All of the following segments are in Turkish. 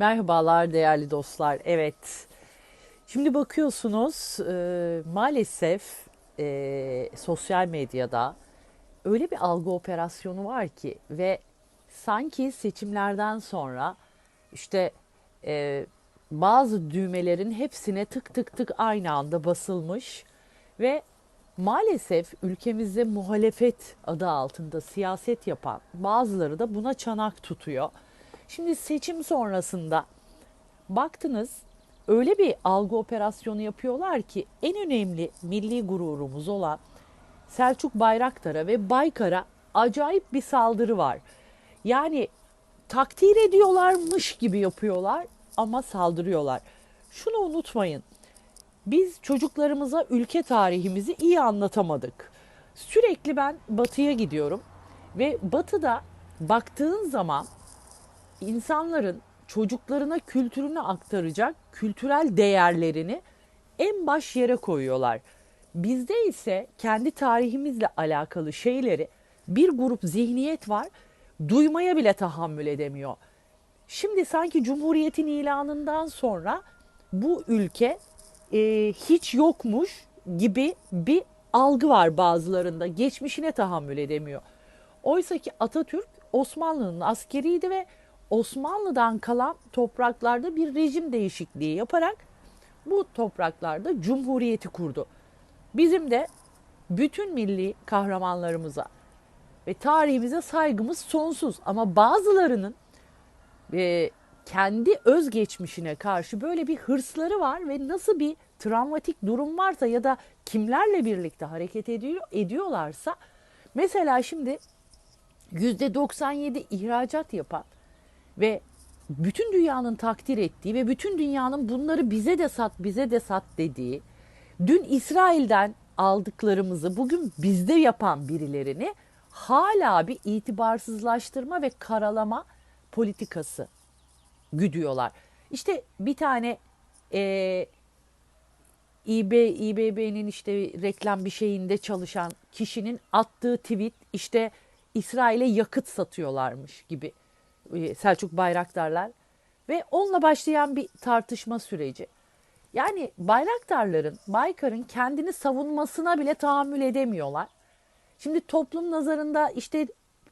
Merhabalar değerli dostlar. Evet. Şimdi bakıyorsunuz e, maalesef e, sosyal medyada öyle bir algı operasyonu var ki ve sanki seçimlerden sonra işte e, bazı düğmelerin hepsine tık tık tık aynı anda basılmış ve maalesef ülkemizde muhalefet adı altında siyaset yapan bazıları da buna çanak tutuyor. Şimdi seçim sonrasında baktınız öyle bir algı operasyonu yapıyorlar ki en önemli milli gururumuz olan Selçuk Bayraktar'a ve Baykar'a acayip bir saldırı var. Yani takdir ediyorlarmış gibi yapıyorlar ama saldırıyorlar. Şunu unutmayın. Biz çocuklarımıza ülke tarihimizi iyi anlatamadık. Sürekli ben batıya gidiyorum ve batıda baktığın zaman insanların çocuklarına kültürünü aktaracak kültürel değerlerini en baş yere koyuyorlar. Bizde ise kendi tarihimizle alakalı şeyleri bir grup zihniyet var duymaya bile tahammül edemiyor. Şimdi sanki Cumhuriyet'in ilanından sonra bu ülke e, hiç yokmuş gibi bir algı var bazılarında. Geçmişine tahammül edemiyor. Oysa ki Atatürk Osmanlı'nın askeriydi ve Osmanlı'dan kalan topraklarda bir rejim değişikliği yaparak bu topraklarda cumhuriyeti kurdu. Bizim de bütün milli kahramanlarımıza ve tarihimize saygımız sonsuz ama bazılarının e, kendi özgeçmişine karşı böyle bir hırsları var ve nasıl bir travmatik durum varsa ya da kimlerle birlikte hareket ediyor, ediyorlarsa mesela şimdi %97 ihracat yapan ve bütün dünyanın takdir ettiği ve bütün dünyanın bunları bize de sat, bize de sat dediği, dün İsrail'den aldıklarımızı bugün bizde yapan birilerini hala bir itibarsızlaştırma ve karalama politikası güdüyorlar. İşte bir tane e, İB, İBB'nin işte reklam bir şeyinde çalışan kişinin attığı tweet işte İsrail'e yakıt satıyorlarmış gibi Selçuk Bayraktarlar ve onunla başlayan bir tartışma süreci. Yani Bayraktarların, Baykar'ın kendini savunmasına bile tahammül edemiyorlar. Şimdi toplum nazarında işte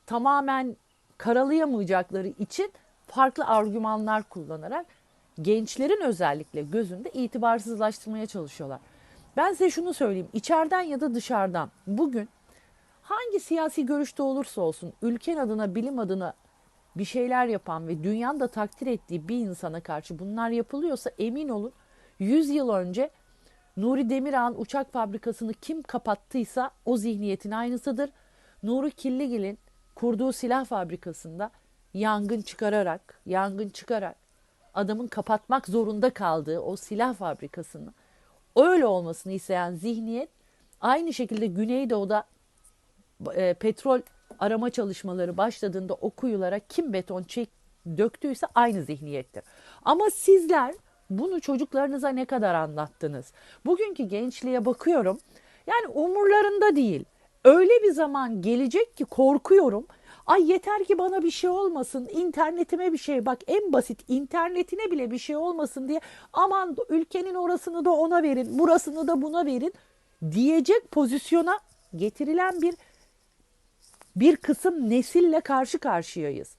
tamamen karalayamayacakları için farklı argümanlar kullanarak gençlerin özellikle gözünde itibarsızlaştırmaya çalışıyorlar. Ben size şunu söyleyeyim. içeriden ya da dışarıdan bugün hangi siyasi görüşte olursa olsun ülken adına, bilim adına bir şeyler yapan ve dünyanın da takdir ettiği bir insana karşı bunlar yapılıyorsa emin olun 100 yıl önce Nuri Demirağ'ın uçak fabrikasını kim kapattıysa o zihniyetin aynısıdır. Nuri Killigil'in kurduğu silah fabrikasında yangın çıkararak, yangın çıkarak adamın kapatmak zorunda kaldığı o silah fabrikasını öyle olmasını isteyen zihniyet aynı şekilde Güneydoğu'da e, petrol arama çalışmaları başladığında o kuyulara kim beton çek döktüyse aynı zihniyettir. Ama sizler bunu çocuklarınıza ne kadar anlattınız? Bugünkü gençliğe bakıyorum. Yani umurlarında değil. Öyle bir zaman gelecek ki korkuyorum. Ay yeter ki bana bir şey olmasın, internetime bir şey bak en basit internetine bile bir şey olmasın diye aman ülkenin orasını da ona verin, burasını da buna verin diyecek pozisyona getirilen bir bir kısım nesille karşı karşıyayız.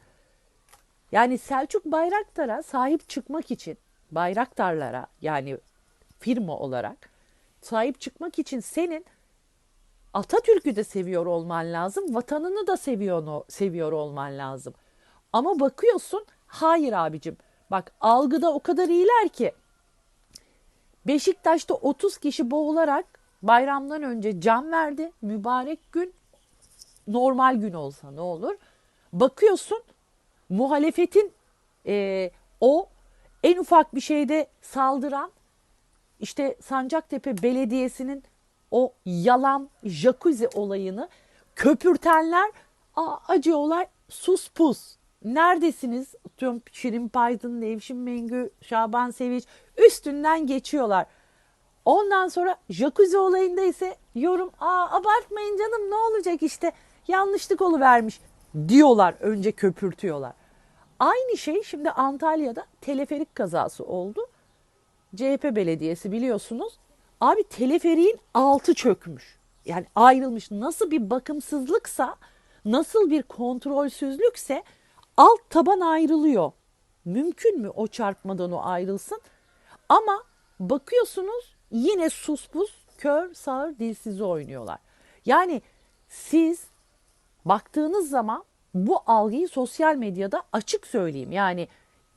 Yani Selçuk Bayraktar'a sahip çıkmak için Bayraktarlara yani firma olarak sahip çıkmak için senin Atatürk'ü de seviyor olman lazım, vatanını da seviyor, seviyor olman lazım. Ama bakıyorsun hayır abicim bak algıda o kadar iyiler ki Beşiktaş'ta 30 kişi boğularak bayramdan önce can verdi. Mübarek gün normal gün olsa ne olur? Bakıyorsun muhalefetin e, o en ufak bir şeyde saldıran işte Sancaktepe Belediyesi'nin o yalan jacuzzi olayını köpürtenler Aa, acı olay sus pus. Neredesiniz? Atıyorum Şirin Paydın, Nevşin Mengü, Şaban Sevinç üstünden geçiyorlar. Ondan sonra jacuzzi olayında ise yorum aa abartmayın canım ne olacak işte yanlışlık vermiş diyorlar önce köpürtüyorlar. Aynı şey şimdi Antalya'da teleferik kazası oldu. CHP belediyesi biliyorsunuz. Abi teleferiğin altı çökmüş. Yani ayrılmış. Nasıl bir bakımsızlıksa, nasıl bir kontrolsüzlükse alt taban ayrılıyor. Mümkün mü o çarpmadan o ayrılsın? Ama bakıyorsunuz yine sus kör, sağır, dilsizi oynuyorlar. Yani siz baktığınız zaman bu algıyı sosyal medyada açık söyleyeyim. Yani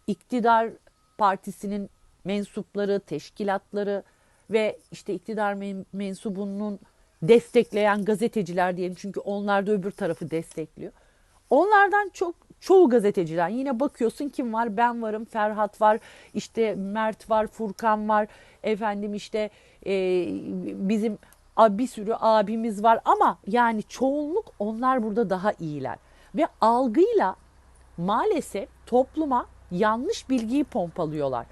iktidar partisinin mensupları, teşkilatları ve işte iktidar men- mensubunun destekleyen gazeteciler diyelim çünkü onlar da öbür tarafı destekliyor. Onlardan çok çoğu gazeteciler yine bakıyorsun kim var ben varım Ferhat var işte Mert var Furkan var efendim işte e, bizim bir sürü abimiz var ama yani çoğunluk onlar burada daha iyiler ve algıyla maalesef topluma yanlış bilgiyi pompalıyorlar.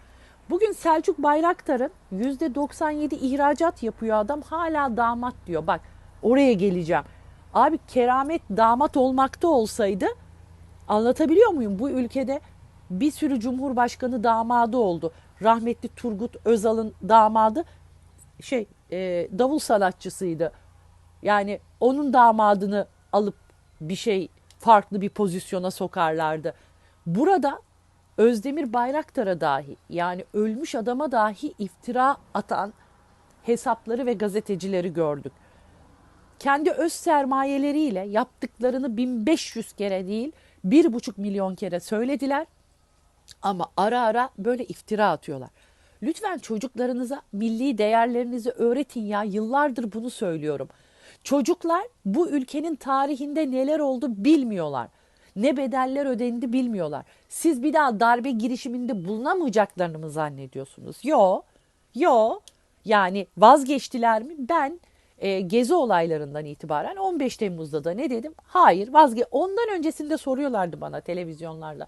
Bugün Selçuk Bayraktar'ın %97 ihracat yapıyor adam hala damat diyor. Bak oraya geleceğim. Abi keramet damat olmakta olsaydı anlatabiliyor muyum? Bu ülkede bir sürü cumhurbaşkanı damadı oldu. Rahmetli Turgut Özal'ın damadı şey e, davul sanatçısıydı. Yani onun damadını alıp bir şey farklı bir pozisyona sokarlardı. Burada Özdemir Bayraktar'a dahi yani ölmüş adama dahi iftira atan hesapları ve gazetecileri gördük. Kendi öz sermayeleriyle yaptıklarını 1500 kere değil 1,5 milyon kere söylediler. Ama ara ara böyle iftira atıyorlar. Lütfen çocuklarınıza milli değerlerinizi öğretin ya. Yıllardır bunu söylüyorum. Çocuklar bu ülkenin tarihinde neler oldu bilmiyorlar. Ne bedeller ödendi bilmiyorlar. Siz bir daha darbe girişiminde bulunamayacaklarını mı zannediyorsunuz? Yo, yo. Yani vazgeçtiler mi? Ben e, gezi olaylarından itibaren 15 Temmuz'da da ne dedim? Hayır vazge. Ondan öncesinde soruyorlardı bana televizyonlarda.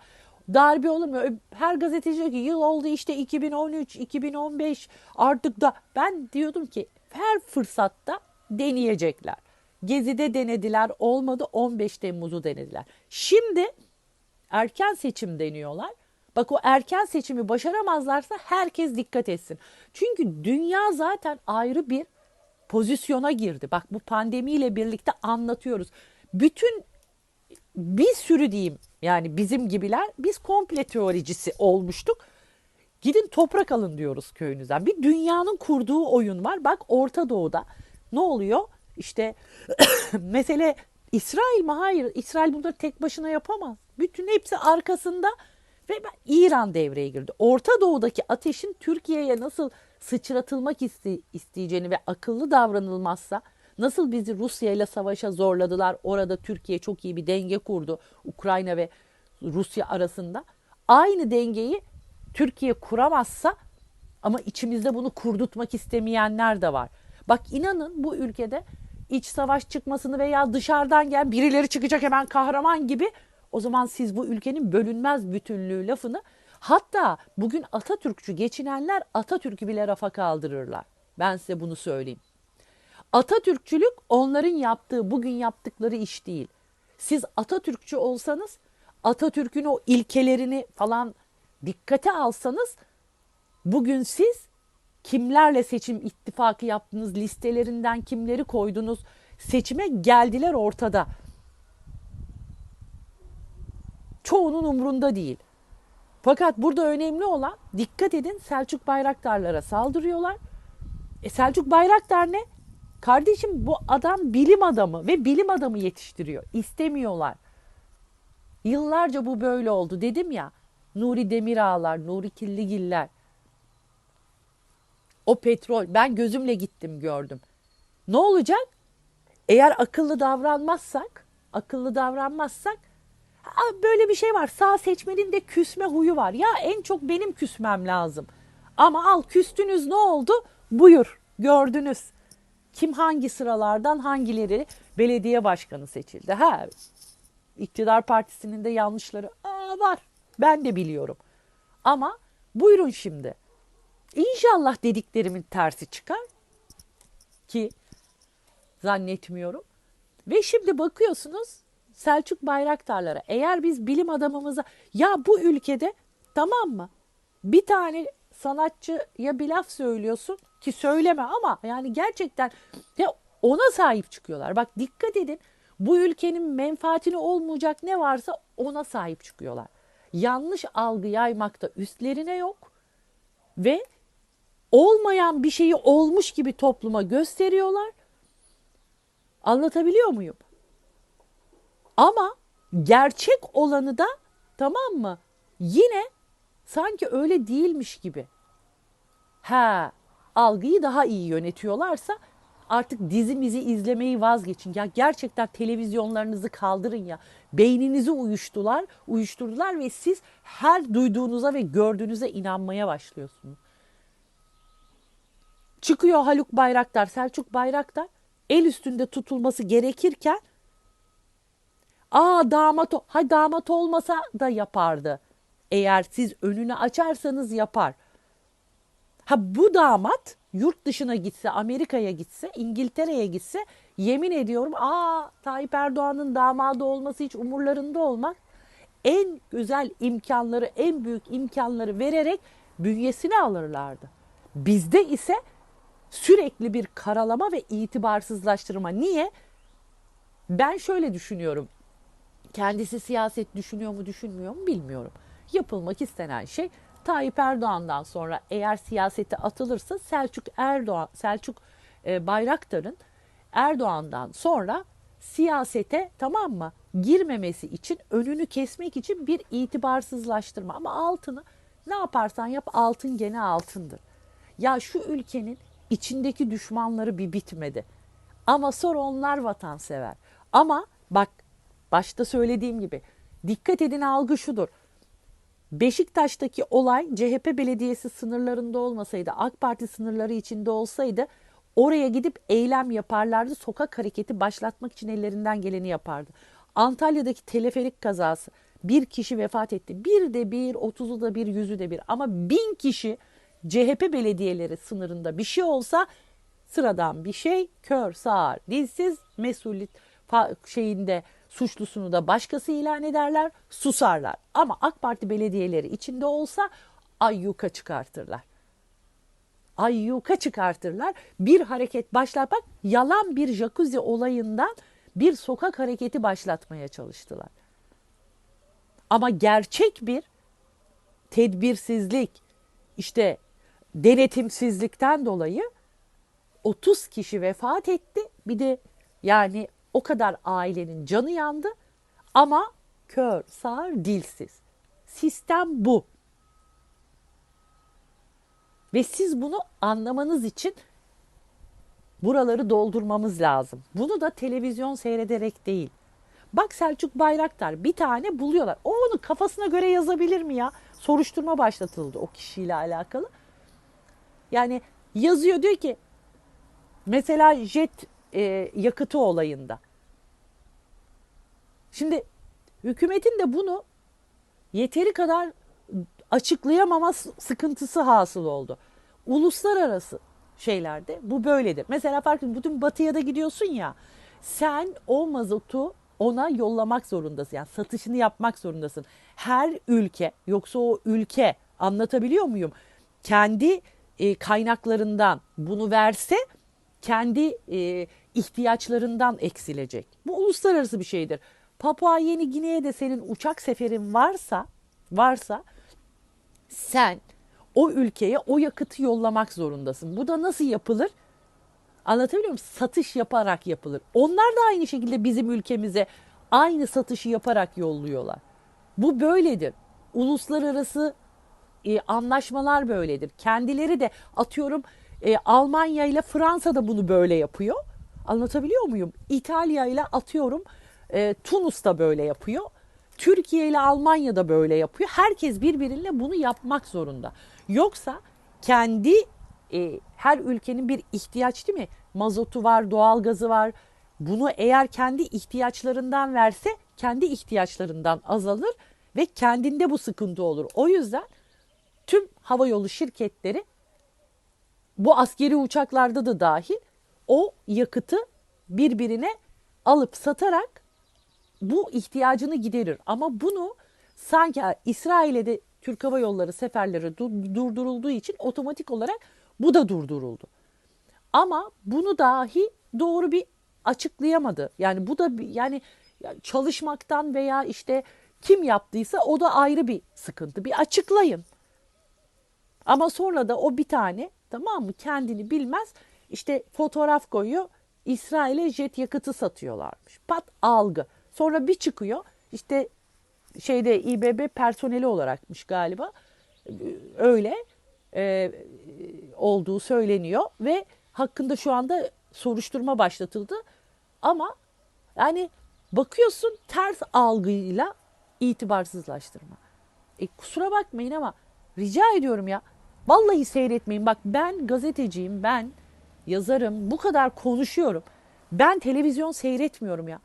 Darbe olur mu? Her gazeteci diyor ki yıl oldu işte 2013, 2015 artık da ben diyordum ki her fırsatta deneyecekler. Gezi'de denediler olmadı 15 Temmuz'u denediler. Şimdi erken seçim deniyorlar. Bak o erken seçimi başaramazlarsa herkes dikkat etsin. Çünkü dünya zaten ayrı bir pozisyona girdi. Bak bu pandemiyle birlikte anlatıyoruz. Bütün bir sürü diyeyim yani bizim gibiler biz komple teoricisi olmuştuk. Gidin toprak alın diyoruz köyünüzden. Bir dünyanın kurduğu oyun var. Bak Orta Doğu'da ne oluyor? İşte mesele İsrail mi? Hayır. İsrail bunları tek başına yapamaz. Bütün hepsi arkasında ve İran devreye girdi. Orta Doğu'daki ateşin Türkiye'ye nasıl sıçratılmak iste, isteyeceğini ve akıllı davranılmazsa nasıl bizi Rusya ile savaşa zorladılar. Orada Türkiye çok iyi bir denge kurdu. Ukrayna ve Rusya arasında. Aynı dengeyi Türkiye kuramazsa ama içimizde bunu kurdurtmak istemeyenler de var. Bak inanın bu ülkede iç savaş çıkmasını veya dışarıdan gelen birileri çıkacak hemen kahraman gibi o zaman siz bu ülkenin bölünmez bütünlüğü lafını hatta bugün Atatürkçü geçinenler Atatürk'ü bile rafa kaldırırlar. Ben size bunu söyleyeyim. Atatürkçülük onların yaptığı, bugün yaptıkları iş değil. Siz Atatürkçü olsanız Atatürk'ün o ilkelerini falan dikkate alsanız bugün siz kimlerle seçim ittifakı yaptınız, listelerinden kimleri koydunuz, seçime geldiler ortada. Çoğunun umrunda değil. Fakat burada önemli olan dikkat edin Selçuk Bayraktarlara saldırıyorlar. E Selçuk Bayraktar ne? Kardeşim bu adam bilim adamı ve bilim adamı yetiştiriyor. İstemiyorlar. Yıllarca bu böyle oldu dedim ya. Nuri Demirağlar, Nuri Killigiller. O petrol ben gözümle gittim gördüm. Ne olacak? Eğer akıllı davranmazsak, akıllı davranmazsak böyle bir şey var. Sağ seçmenin de küsme huyu var. Ya en çok benim küsmem lazım. Ama al küstünüz ne oldu? Buyur gördünüz. Kim hangi sıralardan hangileri belediye başkanı seçildi? Ha, iktidar partisinin de yanlışları Aa, var. Ben de biliyorum. Ama buyurun şimdi. İnşallah dediklerimin tersi çıkar ki zannetmiyorum. Ve şimdi bakıyorsunuz Selçuk Bayraktarlara eğer biz bilim adamımıza ya bu ülkede tamam mı bir tane sanatçıya bir laf söylüyorsun ki söyleme ama yani gerçekten ya ona sahip çıkıyorlar. Bak dikkat edin bu ülkenin menfaatini olmayacak ne varsa ona sahip çıkıyorlar. Yanlış algı yaymakta üstlerine yok ve olmayan bir şeyi olmuş gibi topluma gösteriyorlar. Anlatabiliyor muyum? Ama gerçek olanı da tamam mı? Yine sanki öyle değilmiş gibi. Ha, algıyı daha iyi yönetiyorlarsa artık dizimizi izlemeyi vazgeçin. Ya gerçekten televizyonlarınızı kaldırın ya. Beyninizi uyuştular, uyuşturdular ve siz her duyduğunuza ve gördüğünüze inanmaya başlıyorsunuz. Çıkıyor Haluk Bayraktar, Selçuk Bayraktar el üstünde tutulması gerekirken aa damat o, ha damat olmasa da yapardı. Eğer siz önünü açarsanız yapar. Ha bu damat yurt dışına gitse, Amerika'ya gitse, İngiltere'ye gitse yemin ediyorum aa Tayyip Erdoğan'ın damadı olması hiç umurlarında olmaz. En güzel imkanları, en büyük imkanları vererek bünyesine alırlardı. Bizde ise sürekli bir karalama ve itibarsızlaştırma. Niye? Ben şöyle düşünüyorum. Kendisi siyaset düşünüyor mu düşünmüyor mu bilmiyorum. Yapılmak istenen şey Tayyip Erdoğan'dan sonra eğer siyasete atılırsa Selçuk Erdoğan, Selçuk e, Bayraktar'ın Erdoğan'dan sonra siyasete tamam mı girmemesi için önünü kesmek için bir itibarsızlaştırma ama altını ne yaparsan yap altın gene altındır. Ya şu ülkenin içindeki düşmanları bir bitmedi. Ama sonra onlar vatansever. Ama bak başta söylediğim gibi dikkat edin algı şudur. Beşiktaş'taki olay CHP belediyesi sınırlarında olmasaydı, AK Parti sınırları içinde olsaydı oraya gidip eylem yaparlardı. Sokak hareketi başlatmak için ellerinden geleni yapardı. Antalya'daki teleferik kazası bir kişi vefat etti. Bir de bir, otuzu da bir, yüzü de bir. Ama bin kişi CHP belediyeleri sınırında bir şey olsa sıradan bir şey kör, sağır, dilsiz, mesuliyet şeyinde suçlusunu da başkası ilan ederler, susarlar. Ama AK Parti belediyeleri içinde olsa ayyuka çıkartırlar. Ayyuka çıkartırlar. Bir hareket başlatmak yalan bir jacuzzi olayından bir sokak hareketi başlatmaya çalıştılar. Ama gerçek bir tedbirsizlik, işte denetimsizlikten dolayı 30 kişi vefat etti. Bir de yani o kadar ailenin canı yandı ama kör, sağır, dilsiz. Sistem bu. Ve siz bunu anlamanız için buraları doldurmamız lazım. Bunu da televizyon seyrederek değil. Bak Selçuk Bayraktar bir tane buluyorlar. O onu kafasına göre yazabilir mi ya? Soruşturma başlatıldı o kişiyle alakalı. Yani yazıyor diyor ki mesela jet e, yakıtı olayında. Şimdi hükümetin de bunu yeteri kadar açıklayamama sıkıntısı hasıl oldu. Uluslararası şeylerde bu böyledir. Mesela farklı bütün batıya da gidiyorsun ya sen o mazotu ona yollamak zorundasın. Yani satışını yapmak zorundasın. Her ülke yoksa o ülke anlatabiliyor muyum? Kendi e, kaynaklarından bunu verse kendi e, ihtiyaçlarından eksilecek. Bu uluslararası bir şeydir. Papua Yeni Gine'ye senin uçak seferin varsa varsa sen o ülkeye o yakıtı yollamak zorundasın. Bu da nasıl yapılır? Anlatabiliyor muyum? Satış yaparak yapılır. Onlar da aynı şekilde bizim ülkemize aynı satışı yaparak yolluyorlar. Bu böyledir. Uluslararası e, anlaşmalar böyledir. Kendileri de atıyorum e, Almanya ile Fransa da bunu böyle yapıyor. Anlatabiliyor muyum? İtalya ile atıyorum e, Tunus da böyle yapıyor. Türkiye ile Almanya da böyle yapıyor. Herkes birbiriyle bunu yapmak zorunda. Yoksa kendi e, her ülkenin bir ihtiyaç değil mi? Mazotu var, doğalgazı var. Bunu eğer kendi ihtiyaçlarından verse kendi ihtiyaçlarından azalır ve kendinde bu sıkıntı olur. O yüzden tüm havayolu şirketleri bu askeri uçaklarda da dahil o yakıtı birbirine alıp satarak bu ihtiyacını giderir. Ama bunu sanki İsrail'e de Türk Hava Yolları seferleri durdurulduğu için otomatik olarak bu da durduruldu. Ama bunu dahi doğru bir açıklayamadı. Yani bu da yani çalışmaktan veya işte kim yaptıysa o da ayrı bir sıkıntı. Bir açıklayın. Ama sonra da o bir tane tamam mı kendini bilmez işte fotoğraf koyuyor. İsrail'e jet yakıtı satıyorlarmış. Pat algı. Sonra bir çıkıyor işte şeyde İBB personeli olarakmış galiba. Öyle e, olduğu söyleniyor ve hakkında şu anda soruşturma başlatıldı. Ama yani bakıyorsun ters algıyla itibarsızlaştırma. E, kusura bakmayın ama rica ediyorum ya. Vallahi seyretmeyin. Bak ben gazeteciyim, ben yazarım, bu kadar konuşuyorum. Ben televizyon seyretmiyorum ya.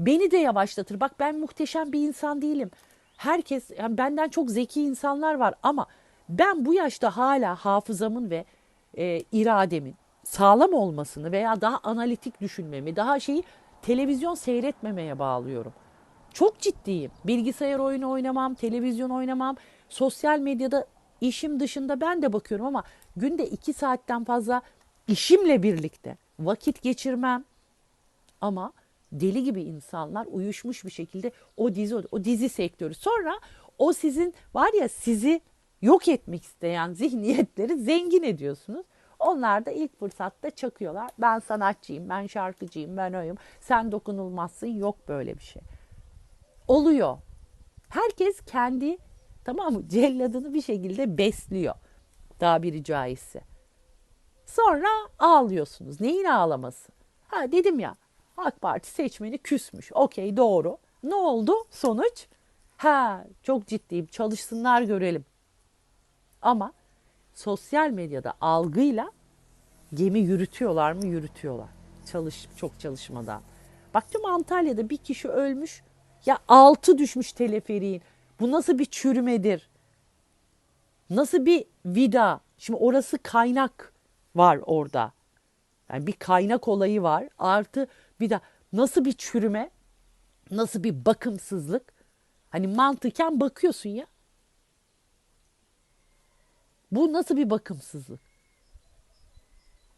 Beni de yavaşlatır. Bak ben muhteşem bir insan değilim. Herkes, yani benden çok zeki insanlar var ama ben bu yaşta hala hafızamın ve e, irademin sağlam olmasını veya daha analitik düşünmemi, daha şeyi televizyon seyretmemeye bağlıyorum. Çok ciddiyim. Bilgisayar oyunu oynamam, televizyon oynamam, sosyal medyada işim dışında ben de bakıyorum ama günde iki saatten fazla işimle birlikte vakit geçirmem. Ama deli gibi insanlar uyuşmuş bir şekilde o dizi o dizi sektörü. Sonra o sizin var ya sizi yok etmek isteyen zihniyetleri zengin ediyorsunuz. Onlar da ilk fırsatta çakıyorlar. Ben sanatçıyım, ben şarkıcıyım, ben oyum. Sen dokunulmazsın. Yok böyle bir şey. Oluyor. Herkes kendi tamam mı celladını bir şekilde besliyor. Tabiri caizse. Sonra ağlıyorsunuz. Neyin ağlaması? Ha dedim ya AK Parti seçmeni küsmüş. Okey doğru. Ne oldu sonuç? Ha çok ciddiyim çalışsınlar görelim. Ama sosyal medyada algıyla gemi yürütüyorlar mı? Yürütüyorlar. Çalış, çok çalışmadan. Baktım Antalya'da bir kişi ölmüş. Ya altı düşmüş teleferiğin. Bu nasıl bir çürümedir? Nasıl bir vida? Şimdi orası kaynak var orada. Yani bir kaynak olayı var. Artı bir de nasıl bir çürüme? Nasıl bir bakımsızlık? Hani mantıken bakıyorsun ya. Bu nasıl bir bakımsızlık?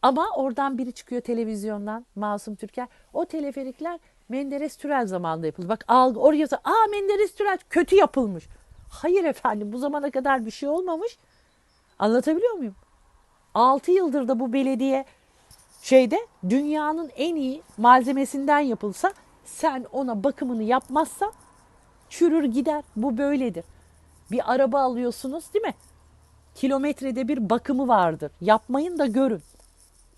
Ama oradan biri çıkıyor televizyondan Masum Türker. O teleferikler Menderes Türel zamanında yapıldı. Bak algı oraya aa Menderes Türel kötü yapılmış. Hayır efendim bu zamana kadar bir şey olmamış. Anlatabiliyor muyum? 6 yıldır da bu belediye şeyde dünyanın en iyi malzemesinden yapılsa sen ona bakımını yapmazsa çürür gider. Bu böyledir. Bir araba alıyorsunuz değil mi? Kilometrede bir bakımı vardır. Yapmayın da görün.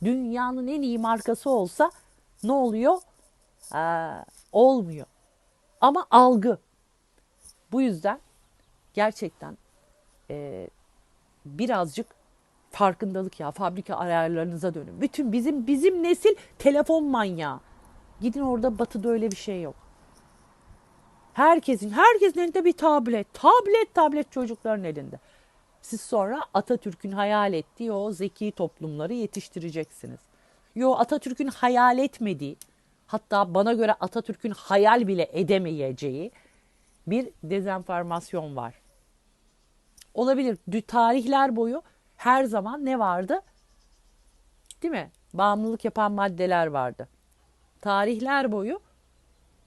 Dünyanın en iyi markası olsa ne oluyor? Ee, olmuyor. Ama algı. Bu yüzden gerçekten e, birazcık farkındalık ya fabrika ayarlarınıza dönün. Bütün bizim bizim nesil telefon manyağı. Gidin orada batıda öyle bir şey yok. Herkesin herkesin elinde bir tablet. Tablet tablet çocukların elinde. Siz sonra Atatürk'ün hayal ettiği o zeki toplumları yetiştireceksiniz. Yo Atatürk'ün hayal etmediği hatta bana göre Atatürk'ün hayal bile edemeyeceği bir dezenformasyon var. Olabilir. Tarihler boyu her zaman ne vardı? Değil mi? Bağımlılık yapan maddeler vardı. Tarihler boyu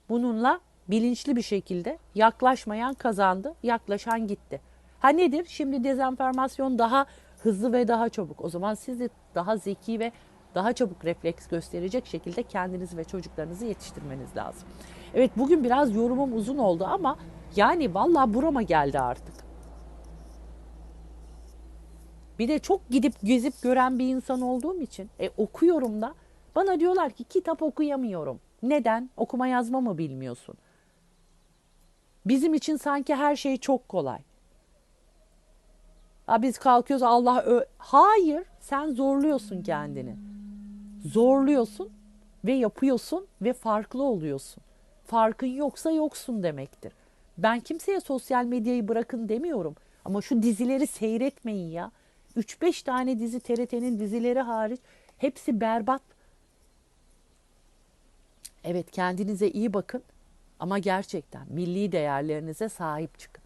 bununla bilinçli bir şekilde yaklaşmayan kazandı, yaklaşan gitti. Ha nedir? Şimdi dezenformasyon daha hızlı ve daha çabuk. O zaman siz de daha zeki ve daha çabuk refleks gösterecek şekilde kendinizi ve çocuklarınızı yetiştirmeniz lazım. Evet bugün biraz yorumum uzun oldu ama yani vallahi burama geldi artık. Bir de çok gidip gezip gören bir insan olduğum için e, okuyorum da bana diyorlar ki kitap okuyamıyorum. Neden? Okuma yazma mı bilmiyorsun? Bizim için sanki her şey çok kolay. Ha, biz kalkıyoruz Allah ö Hayır, sen zorluyorsun kendini. Zorluyorsun ve yapıyorsun ve farklı oluyorsun. Farkın yoksa yoksun demektir. Ben kimseye sosyal medyayı bırakın demiyorum. Ama şu dizileri seyretmeyin ya. 3-5 tane dizi TRT'nin dizileri hariç hepsi berbat. Evet kendinize iyi bakın. Ama gerçekten milli değerlerinize sahip çıkın.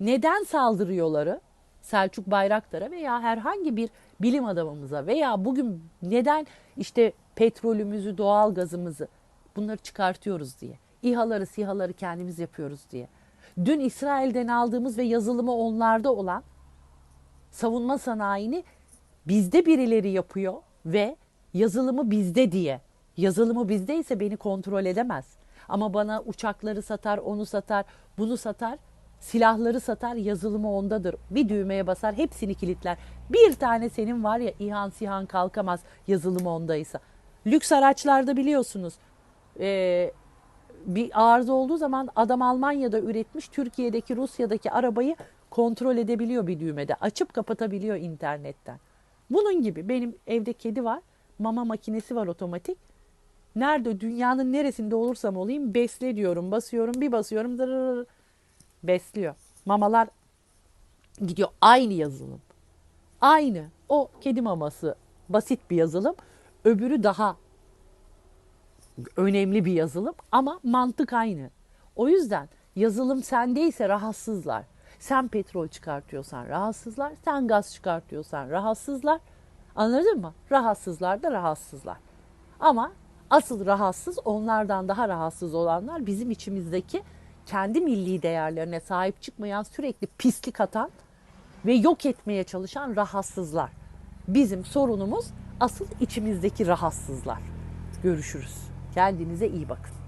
Neden saldırıyorları Selçuk Bayraktar'a veya herhangi bir bilim adamımıza veya bugün neden işte petrolümüzü, doğal gazımızı bunları çıkartıyoruz diye. İHA'ları, SİHA'ları kendimiz yapıyoruz diye. Dün İsrail'den aldığımız ve yazılımı onlarda olan savunma sanayini bizde birileri yapıyor ve yazılımı bizde diye. Yazılımı bizdeyse beni kontrol edemez. Ama bana uçakları satar, onu satar, bunu satar, silahları satar, yazılımı ondadır. Bir düğmeye basar, hepsini kilitler. Bir tane senin var ya İHAN SİHAN kalkamaz yazılımı ondaysa. Lüks araçlarda biliyorsunuz eee, bir arıza olduğu zaman adam Almanya'da üretmiş Türkiye'deki Rusya'daki arabayı kontrol edebiliyor bir düğmede. Açıp kapatabiliyor internetten. Bunun gibi benim evde kedi var. Mama makinesi var otomatik. Nerede dünyanın neresinde olursam olayım besle diyorum. Basıyorum bir basıyorum dırırır, besliyor. Mamalar gidiyor aynı yazılım. Aynı. O kedi maması basit bir yazılım. Öbürü daha önemli bir yazılım ama mantık aynı. O yüzden yazılım sendeyse rahatsızlar. Sen petrol çıkartıyorsan rahatsızlar, sen gaz çıkartıyorsan rahatsızlar. Anladın mı? Rahatsızlar da rahatsızlar. Ama asıl rahatsız onlardan daha rahatsız olanlar bizim içimizdeki kendi milli değerlerine sahip çıkmayan sürekli pislik atan ve yok etmeye çalışan rahatsızlar. Bizim sorunumuz asıl içimizdeki rahatsızlar. Görüşürüz. Kendinize iyi bakın.